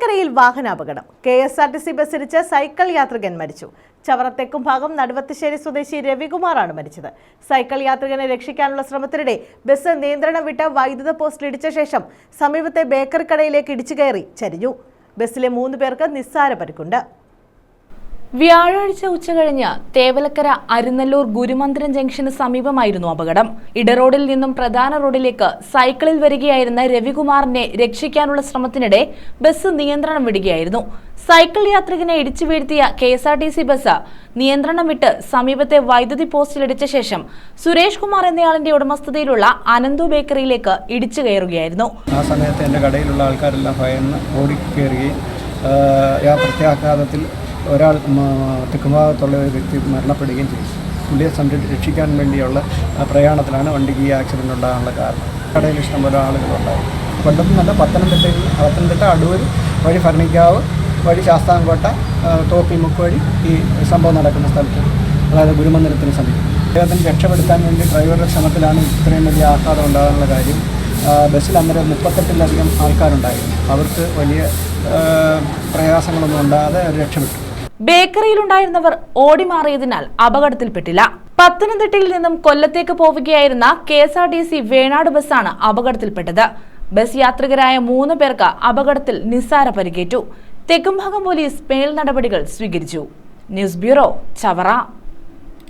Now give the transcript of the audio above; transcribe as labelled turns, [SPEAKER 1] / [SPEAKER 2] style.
[SPEAKER 1] തേവലക്കരയിൽ വാഹനാപകടം. K S R T C bus cycle യാത്രികൻ മരിച്ചു. ചവറത്തേക്കും തെക്കും ഭാഗം നടുവത്തുശ്ശേരി സ്വദേശി രവികുമാറാണ് മരിച്ചത്. സൈക്കിൾ യാത്രികനെ രക്ഷിക്കാനുള്ള ശ്രമത്തിനിടെ ബസ് നിയന്ത്രണം വിട്ട് വൈദ്യുത പോസ്റ്റിൽ ഇടിച്ച ശേഷം സമീപത്തെ ബേക്കറി കടയിലേക്ക് ഇടിച്ചു കയറി ചരിഞ്ഞു. ബസ്സിലെ മൂന്ന് പേർക്ക് നിസ്സാര പരിക്കുണ്ട്.
[SPEAKER 2] വ്യാഴാഴ്ച ഉച്ചകഴിഞ്ഞ് തേവലക്കര അരുന്നല്ലൂർ ഗുരുമന്ദിരം ജംഗ്ഷന് സമീപമായിരുന്നു അപകടം. ഇടറോഡിൽ നിന്നും പ്രധാന റോഡിലേക്ക് സൈക്കിളിൽ വരികയായിരുന്ന രവികുമാറിനെ രക്ഷിക്കാനുള്ള ശ്രമത്തിനിടെ ബസ് നിയന്ത്രണം വിടുകയായിരുന്നു. സൈക്കിൾ യാത്രികനെ ഇടിച്ചു വീഴ്ത്തിയ K S R T C bus നിയന്ത്രണം വിട്ട് സമീപത്തെ വൈദ്യുതി പോസ്റ്റിലിടിച്ച ശേഷം സുരേഷ് കുമാർ എന്നയാളിന്റെ ഉടമസ്ഥതയിലുള്ള അനന്തു ബേക്കറിയിലേക്ക് ഇടിച്ചു കയറുകയായിരുന്നു.
[SPEAKER 3] ആ സമയത്ത് എന്റെ കടയിലുള്ള ആൾക്കാരെല്ലാം ഭയന്ന് ആ പ്രത്യാഘാതത്തിൽ ഒരാൾ തെക്കുഭാഗത്തുള്ള ഒരു വ്യക്തി മരണപ്പെടുകയും ചെയ്തു. പുള്ളിയെ സംരക്ഷിക്കാൻ രക്ഷിക്കാൻ വേണ്ടിയുള്ള പ്രയാണത്തിലാണ് വണ്ടിക്ക് ഈ ആക്സിഡന്റ് ഉണ്ടാകാനുള്ള കാരണം. കടയിൽ ഇഷ്ടംപോലെ ആളുകളുണ്ടായി കൊല്ലത്ത് നല്ല പത്തനംതിട്ടയിൽ പത്തനംതിട്ട അടൂർ വഴി ഭരണിക്കാവ് വഴി ശാസ്താംകോട്ട തോപ്പി തോപ്പിമുക്ക് വഴി ഈ സംഭവം നടക്കുന്ന സ്ഥലത്ത് അതായത് ഗുരുമന്ദിരത്തിന് സമീപം. അദ്ദേഹത്തിന് രക്ഷപ്പെടുത്താൻ വേണ്ടി ഡ്രൈവറുടെ ശ്രമത്തിലാണ് ഇത്രയും വലിയ ആഘാതം ഉണ്ടാകാനുള്ള കാര്യം. ബസ്സിൽ അന്നേരം മുപ്പത്തെട്ടിലധികം ആൾക്കാരുണ്ടായിരുന്നു. അവർക്ക് വലിയ പ്രയാസങ്ങളൊന്നും ഉണ്ടാകാതെ രക്ഷപ്പെട്ടു.
[SPEAKER 2] ബേക്കറിയിലുണ്ടായിരുന്നവർ ഓടിമാറിയതിനാൽ അപകടത്തിൽപ്പെട്ടില്ല. പത്തനംതിട്ടയിൽ നിന്നും കൊല്ലത്തേക്ക് പോവുകയായിരുന്ന K S R T C Venad ബസ്സാണ് അപകടത്തിൽപ്പെട്ടത്. ബസ് യാത്രികരായ മൂന്ന് പേർക്ക് അപകടത്തിൽ നിസ്സാര പരിക്കേറ്റു. തെക്കുംഭാഗം പോലീസ് മേൽ നടപടികൾ സ്വീകരിച്ചു. News bureau Chavara.